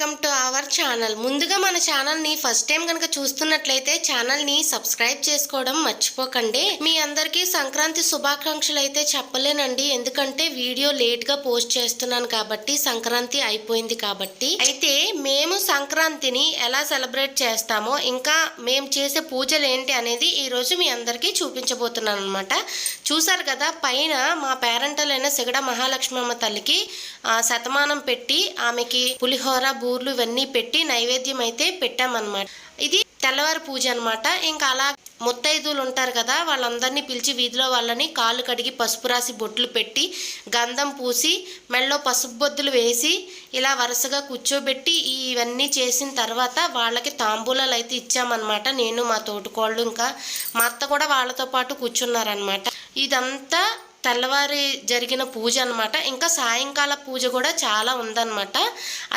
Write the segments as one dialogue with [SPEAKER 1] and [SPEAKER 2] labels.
[SPEAKER 1] Welcome to our channel. ముందుగా మన ఛానల్ని ఫస్ట్ టైం కనుక చూస్తున్నట్లయితే ఛానల్ని సబ్స్క్రైబ్ చేసుకోవడం మర్చిపోకండి. మీ అందరికీ సంక్రాంతి శుభాకాంక్షలు అయితే చెప్పలేనండి. ఎందుకంటే వీడియో లేట్గా పోస్ట్ చేస్తున్నాను కాబట్టి సంక్రాంతి అయిపోయింది కాబట్టి. అయితే మేము సంక్రాంతిని ఎలా సెలబ్రేట్ చేస్తామో ఇంకా మేము చేసే పూజలు ఏంటి అనేది ఈరోజు మీ అందరికీ చూపించబోతున్నాను అనమాట చూసారు కదా పైన మా పేరెంటలైన సిగడ మహాలక్ష్మమ్మ తల్లికి శతమానం పెట్టి ఆమెకి పులిహోర పూర్లు ఇవన్నీ పెట్టి నైవేద్యం అయితే పెట్టామన్నమాట. ఇది తెల్లవారి పూజ అనమాట ఇంకా అలా ముత్తైదులు ఉంటారు కదా వాళ్ళందరినీ పిలిచి వీధిలో వాళ్ళని కాళ్ళు కడిగి పసుపు రాసి బొట్లు పెట్టి గంధం పూసి మెళ్ళో పసుపు బొద్దులు వేసి ఇలా వరుసగా కూర్చోబెట్టి ఇవన్నీ చేసిన తర్వాత వాళ్ళకి తాంబూలాలు అయితే ఇచ్చామన్నమాట. నేను మా తోటికోళ్ళు ఇంకా మా అత్త కూడా వాళ్ళతో పాటు కూర్చున్నారనమాట ఇదంతా తెల్లవారి జరిగిన పూజ అన్నమాట. ఇంకా సాయంకాల పూజ కూడా చాలా ఉందన్నమాట.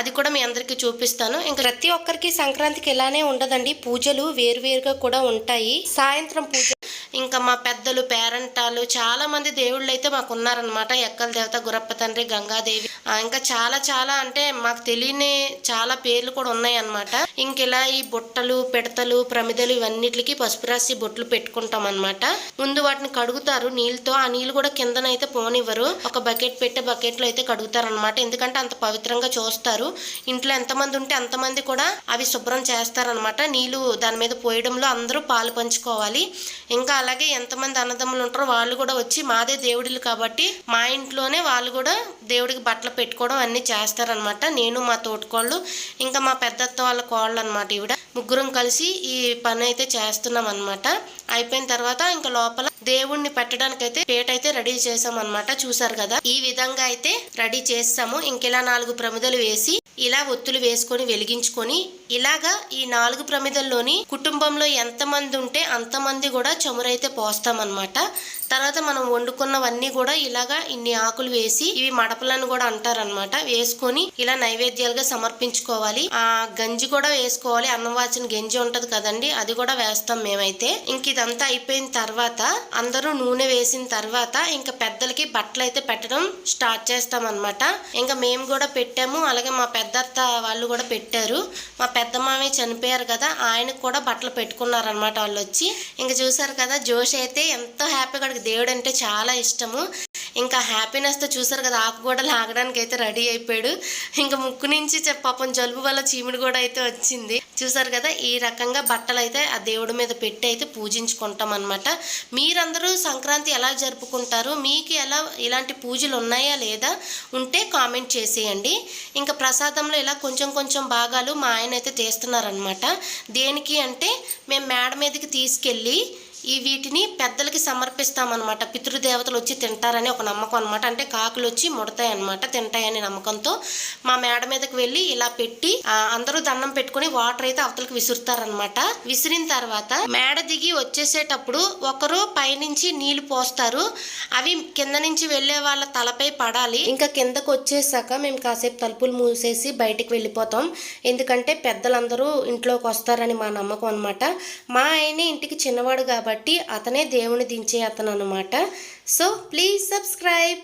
[SPEAKER 1] అది కూడా మీ అందరికీ చూపిస్తాను. ఇంకా ప్రతి ఒక్కరికి సంక్రాంతికి ఇలానే ఉండదండి. పూజలు వేరువేరుగా కూడా ఉంటాయి. సాయంత్రం పూజ ఇంకా మా పెద్దలు పేరంటాలు చాలా మంది దేవుళ్ళు అయితే మాకు ఉన్నారనమాట ఎక్కల దేవత గురప్ప తండ్రి గంగాదేవి. ఇంకా చాలా చాలా అంటే మాకు తెలియని చాలా పేర్లు కూడా ఉన్నాయి అనమాట ఇంక ఇలా ఈ బుట్టలు పిడతలు ప్రమిదలు ఇవన్నిటికి పసుపు రాసి బొట్లు పెట్టుకుంటాం అనమాట ముందు వాటిని కడుగుతారు నీళ్ళతో. ఆ నీళ్ళు కూడా కిందనైతే పోనివ్వరు. ఒక బకెట్ పెట్టే బకెట్లో అయితే కడుగుతారు అనమాట ఎందుకంటే అంత పవిత్రంగా చూస్తారు. ఇంట్లో ఎంతమంది ఉంటే అంతమంది కూడా అవి శుభ్రం చేస్తారనమాట నీళ్ళు దాని మీద పోయడంలో అందరూ పాలు పంచుకోవాలి. ఇంకా అలాగే ఎంతమంది అన్నదమ్ములు ఉంటారో వాళ్ళు కూడా వచ్చి మాదే దేవుడిలు కాబట్టి మా ఇంట్లోనే వాళ్ళు కూడా దేవుడికి బట్టలు పెట్టుకోవడం అన్నీ చేస్తారనమాట నేను మా తోటికోళ్ళు ఇంకా మా పెద్దత్త వాళ్ళ కోళ్ళు అనమాట ఈవిడ. ముగ్గురం కలిసి ఈ పని అయితే చేస్తున్నాం అనమాట అయిపోయిన తర్వాత ఇంకా లోపల దేవుణ్ణి పెట్టడానికి అయితే పేట అయితే రెడీ చేసాం అనమాట చూసారు కదా? ఈ విధంగా అయితే రెడీ చేస్తాము. ఇంకెలా నాలుగు ప్రమిదలు వేసి ఇలా ఒత్తులు వేసుకొని వెలిగించుకొని ఇలాగా ఈ నాలుగు ప్రమిదల్లోని కుటుంబంలో ఎంతమంది ఉంటే అంతమంది కూడా చమురైతే పోస్తామన్నమాట. తర్వాత మనం వండుకున్నవన్నీ కూడా ఇలాగా ఇన్ని ఆకులు వేసి ఇవి మడపలను కూడా అంటారనమాట వేసుకొని ఇలా నైవేద్యాలుగా సమర్పించుకోవాలి. ఆ గంజి కూడా వేసుకోవాలి. అన్నం వాచిన గంజి ఉంటది కదండి అది కూడా వేస్తాం మేమైతే. ఇంక ఇదంతా అయిపోయిన తర్వాత అందరూ నూనె వేసిన తర్వాత ఇంకా పెద్దలకి బట్టలు అయితే పెట్టడం స్టార్ట్ చేస్తాం అనమాట ఇంకా మేము కూడా పెట్టాము. అలాగే మా పెద్దత్త వాళ్ళు కూడా పెట్టారు. మా పెద్ద మామయ్య చనిపోయారు కదా ఆయనకు కూడా బట్టలు పెట్టుకున్నారనమాట వాళ్ళు వచ్చి ఇంకా చూసారు కదా జోష్ అయితే ఎంతో హ్యాపీగా దేవుడు అంటే చాలా ఇష్టము. ఇంకా హ్యాపీనెస్తో చూసారు కదా ఆకు కూడా లాగడానికి అయితే రెడీ అయిపోయాడు. ఇంకా ముక్కు నుంచి పాపం జలుబు వల్ల చీమిడి కూడా అయితే వచ్చింది. చూసారు కదా ఈ రకంగా బట్టలు అయితే ఆ దేవుడి మీద పెట్టి అయితే పూజించుకుంటాం అనమాట మీరందరూ సంక్రాంతి ఎలా జరుపుకుంటారు? మీకు ఎలా ఇలాంటి పూజలు ఉన్నాయా లేదా? ఉంటే కామెంట్ చేసేయండి. ఇంకా ప్రసాదంలో ఇలా కొంచెం కొంచెం భాగాలు మా ఆయన అయితే తీస్తున్నారనమాట దేనికి అంటే మేము మేడ మీదకి తీసుకెళ్ళి ఈ వీటిని పెద్దలకి సమర్పిస్తామన్నమాట. పితృదేవతలు వచ్చి తింటారని ఒక నమ్మకం అనమాట అంటే కాకులు వచ్చి ముడతాయి అనమాట తింటాయని నమ్మకంతో. మా మేడ మీదకి వెళ్ళి ఇలా పెట్టి అందరూ దండం పెట్టుకొని వాటర్ అయితే అవతలకి విసురుతారనమాట విసిరిన తర్వాత మేడ దిగి వచ్చేసేటప్పుడు ఒకరు పైనుంచి నీళ్ళు పోస్తారు. అవి కింద నుంచి వెళ్ళే వాళ్ళ తలపై పడాలి. ఇంకా కిందకు వచ్చేసాక మేము కాసేపు తలుపులు మూసేసి బయటికి వెళ్ళిపోతాం. ఎందుకంటే పెద్దలందరూ ఇంట్లోకి వస్తారని మా నమ్మకం అనమాట మా ఆయన ఇంటికి చిన్నవాడు కాబట్టి కాబట్టి అతనే దేవుని దించే అతను అనమాట సో ప్లీజ్ సబ్స్క్రైబ్